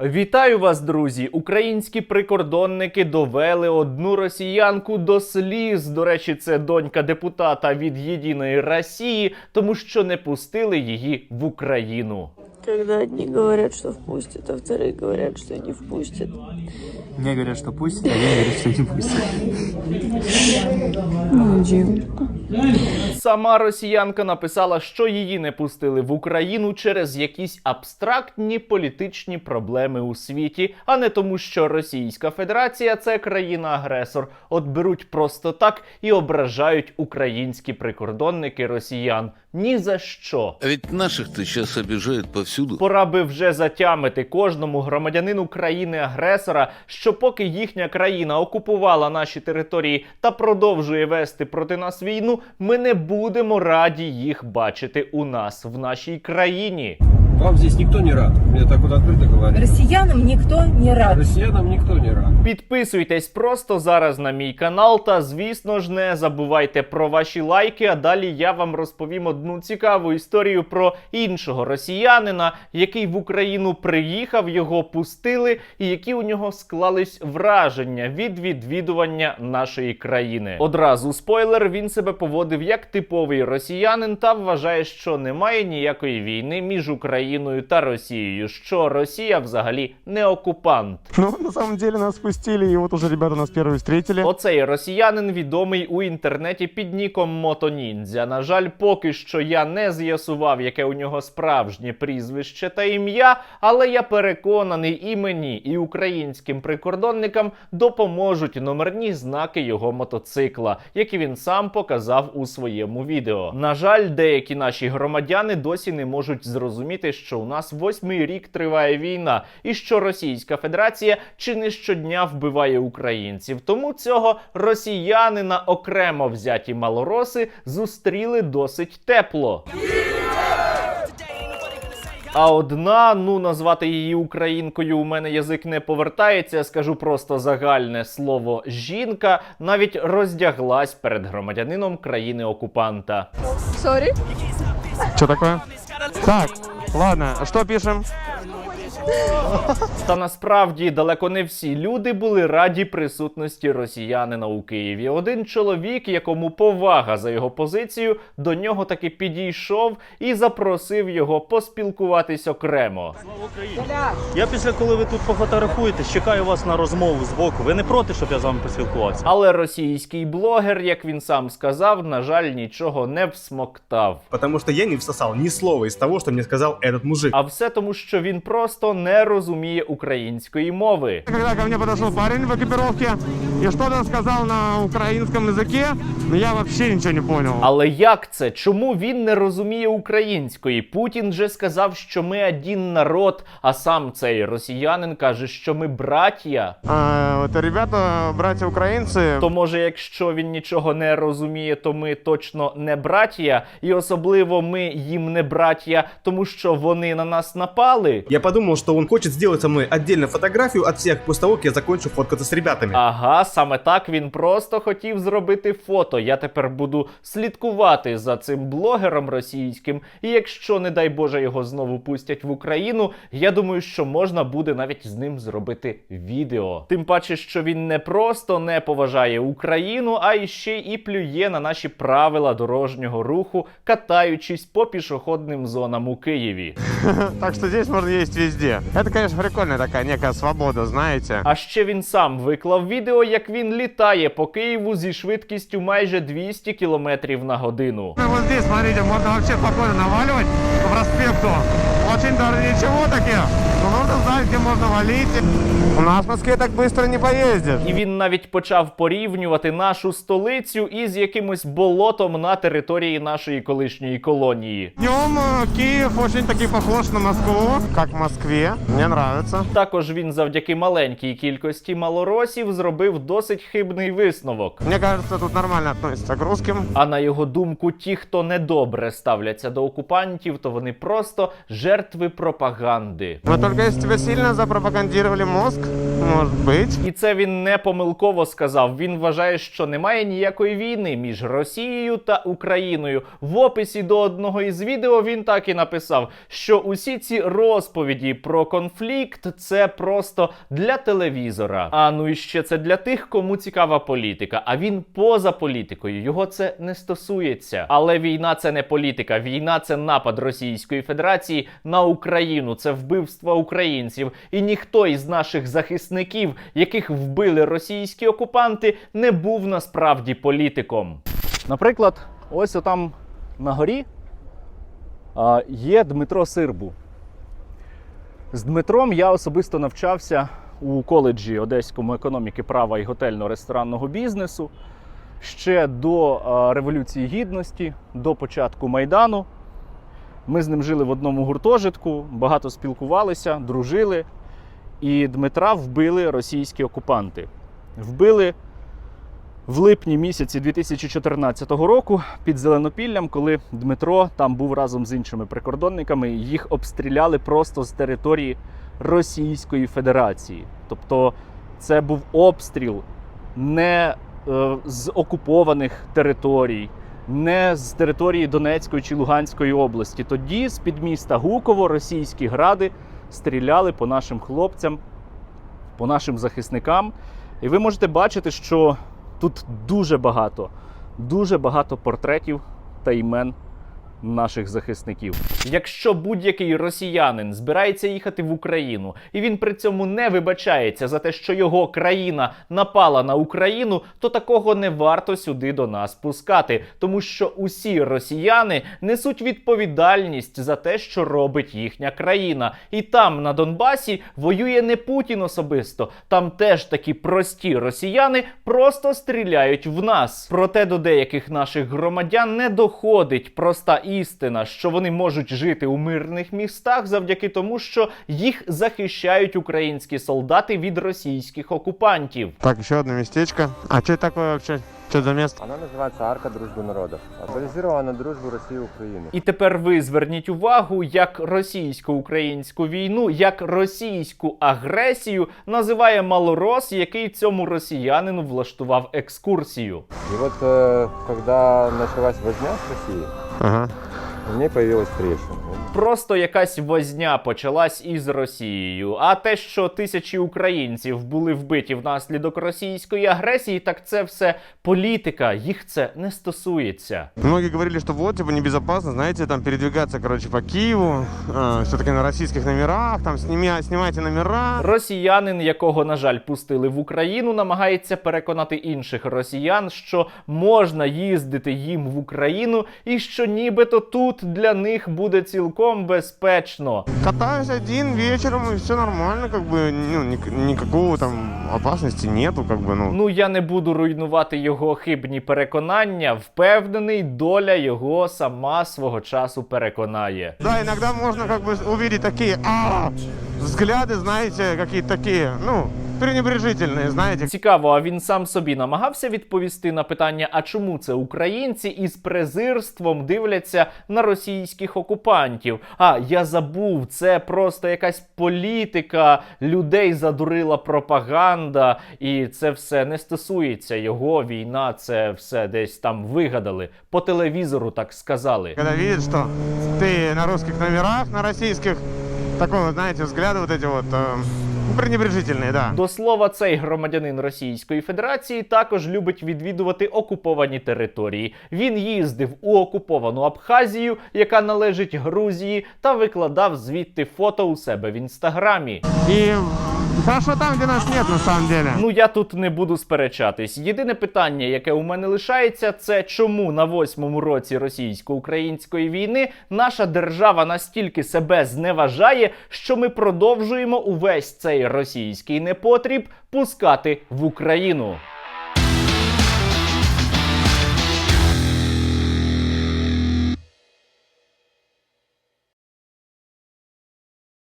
Вітаю вас, друзі! Українські прикордонники довели одну росіянку до сліз. До речі, це донька депутата від Єдиної Росії, тому що не пустили її в Україну. Когда одни говорят, что впустят, а вторые говорят, что не впустят. Мне говорят, что пусть, а я говорю, что не пусть. Сама росіянка написала, що її не пустили в Україну через якісь абстрактні політичні проблеми у світі, а не тому, що Російська Федерація це країна-агресор. От беруть просто так і ображають українські прикордонники росіян. Ні за що. А ведь наших-то сейчас обижают повсюду. Пора би вже затямити кожному громадянину країни-агресора, що поки їхня країна окупувала наші території та продовжує вести проти нас війну, ми не будемо раді їх бачити у нас в нашій країні. Вам здесь никто не рад. Мне так вот открыто говорят. Россиянам никто не рад. Россиянам никто не рад. Підписуйтесь просто зараз на мій канал, та звісно ж не забувайте про ваші лайки. А далі я вам розповім одну цікаву історію про іншого росіянина, який в Україну приїхав, його пустили, і які у нього склались враження від відвідування нашої країни. Одразу спойлер, він себе поводив як типовий росіянин та вважає, що немає ніякої війни між Україною та Росією, що Росія взагалі не окупант. Ну, на самом деле нас спустили, и вот уже ребята нас первые встретили. Оцей росіянин відомий у інтернеті під ніком Мотоніндзя. На жаль, поки що я не з'ясував, яке у нього справжнє прізвище та ім'я, але я переконаний, і мені, і українським прикордонникам допоможуть номерні знаки його мотоцикла, які він сам показав у своєму відео. На жаль, деякі наші громадяни досі не можуть зрозуміти, що у нас восьмий рік триває війна, і що Російська Федерація чи не щодня вбиває українців. Тому цього росіянина окремо взяті малороси зустріли досить тепло. А одна, ну назвати її українкою у мене язик не повертається. Скажу просто загальне слово жінка, навіть роздяглась перед громадянином країни окупанта. Что такое? Так, ладно, что пишем? Та насправді далеко не всі люди були раді присутності росіянина у Києві. Один чоловік, якому повага за його позицію, до нього таки підійшов і запросив його поспілкуватись окремо. Я після коли ви тут пофотографуєтесь, чекаю вас на розмову з боку. Ви не проти, щоб я з вами поспілкувався? Але російський блогер, як він сам сказав, на жаль, нічого не всмоктав. Потому что я не всосал ни слова из того, что мне сказал этот мужик. А все тому, що він просто не розуміє української мови. Когда ко мне подошел парень в экипировке и что-то сказал на украинском языке, но я вообще ничего не понял. Але як це? Чому він не розуміє української? Путін же сказав, що ми один народ, а сам цей росіянин каже, що ми браття. А, это ребята, братья украинцы, То може, якщо він нічого не розуміє, то ми точно не браття, і особливо ми їм не браття, тому що вони на нас напали. Я подумал, что он хочет сделать со мной отдельную фотографию от всех после того, как я закончу фоткаться с ребятами. Ага, саме так він просто хотів зробити фото. Я тепер буду слідкувати за цим блогером російським. І якщо, не дай Боже, його знову пустять в Україну, я думаю, що можна буде навіть з ним зробити відео. Тим паче, що він не просто не поважає Україну, а іще і плює на наші правила дорожнього руху, катаючись по пішохідним зонам у Києві. так что здесь можно есть везде Это, конечно, прикольная такая некая свобода, знаете. А ще він сам виклав відео, як він літає по Києву зі швидкістю майже 200 км на годину. Ну, Вот здесь, смотрите, можно вообще спокойно наваливать по проспекту. Очень даже ничего таки, но нужно знать, где можно валить. У нас в Москве так быстро не поездишь. І він навіть почав порівнювати нашу столицю із якимось болотом на території нашої колишньої колонії. Днем э, Киев очень таки похож на Москву, как в Москве. Мне нравится. Також він завдяки маленькій кількості малоросів зробив досить хибний висновок. Мне кажется, тут нормально относятся к русским. А на його думку, ті, хто недобре ставляться до окупантів, то вони просто жертви пропаганди. Только если тебе сильно запропагандировали мозг, может быть. І це він не помилково сказав. Він вважає, що немає ніякої війни між Росією та Україною. В описі до одного із відео він так і написав, що усі ці розповіді про конфлікт це просто для телевізора. А ну і ще це для тих, кому цікава політика. А він поза політикою. Його це не стосується. Але війна це не політика. Війна це напад Російської Федерації на Україну. Це вбивство українців. І ніхто із наших захисників, яких вбили російські окупанти, не був насправді політиком. Наприклад, ось отам на горі є Дмитро Сирбу. З Дмитром я особисто навчався у коледжі Одеському економіки права і готельно-ресторанного бізнесу ще до Революції Гідності, до початку Майдану. Ми з ним жили в одному гуртожитку, багато спілкувалися, дружили. І Дмитра вбили російські окупанти. Вбили в липні місяці 2014 року під Зеленопіллям, коли Дмитро там був разом з іншими прикордонниками, їх обстріляли просто з території Російської Федерації. Тобто це був обстріл не е, з окупованих територій, не з території Донецької чи Луганської області. Тоді з під міста Гуково російські гради стріляли по нашим хлопцям, по нашим захисникам. І ви можете бачити, що тут дуже багато, дуже багато портретів та імен наших захисників. Якщо будь-який росіянин збирається їхати в Україну, і він при цьому не вибачається за те, що його країна напала на Україну, то такого не варто сюди до нас пускати, тому що усі росіяни несуть відповідальність за те, що робить їхня країна. І там, на Донбасі, воює не Путін особисто. Там теж такі прості росіяни просто стріляють в нас. Проте до деяких наших громадян не доходить проста істина, що вони можуть жити у мирних містах завдяки тому, що їх захищають українські солдати від російських окупантів. Так, еще одно местечко. А что это такое вообще? Что за место? Она называется Арка Дружбы Народов. Актуализирована на дружбу России и Украины. І тепер ви зверніть увагу, як російсько-українську війну, як російську агресію називає малорос, який цьому росіянину влаштував екскурсію. И вот э, когда началась возня с Россией, Ага. У ней появилась трещина. Просто якась возня почалась із Росією. А те, що тисячі українців були вбиті внаслідок російської агресії, так це все політика. Їх це не стосується. Многие говорили, что вот, типа, небезопасно, знаете, там передвигаться, короче, по Киеву, все-таки на российских номерах, там снимайте номера. Росіянин, якого, на жаль, пустили в Україну, намагається переконати інших росіян, що можна їздити їм в Україну, і що нібито тут для них буде цілком безпечно. Катаюсь один вечером, и все нормально, как бы, ну, ник- никакого там опасности нету, как бы, ну. Ну я не буду руйнувати його хибні переконання. Впевнений, доля його сама свого часу переконає. Да, иногда можно как бы увидеть такие, а, взгляды, знаете, какие-то такие, ну, пренебрежительные, знаете. Цікаво, а він сам собі намагався відповісти на питання, а чому це українці із презирством дивляться на російських окупантів? А я забув, це просто якась політика, людей задурила пропаганда, і це все не стосується його. Війна, це все десь там вигадали. По телевізору так сказали. Когда видит, что ты на русских номерах, на российских, такой вот, знаете, взгляды вот эти вот, э, пренебрежительные, да. До слова, цей громадянин Російської Федерації також любить відвідувати окуповані території. Він їздив у окуповану Абхазію, яка належить Грузії, та викладав звідти фото у себе в інстаграмі. И хорошо там, де нас нет, на самом деле. Ну я тут не буду сперечатись. Єдине питання, яке у мене лишається, це чому на восьмому році російсько-української війни наша держава настільки себе зневажає, що ми продовжуємо увесь цей російський непотріб пускати в Україну.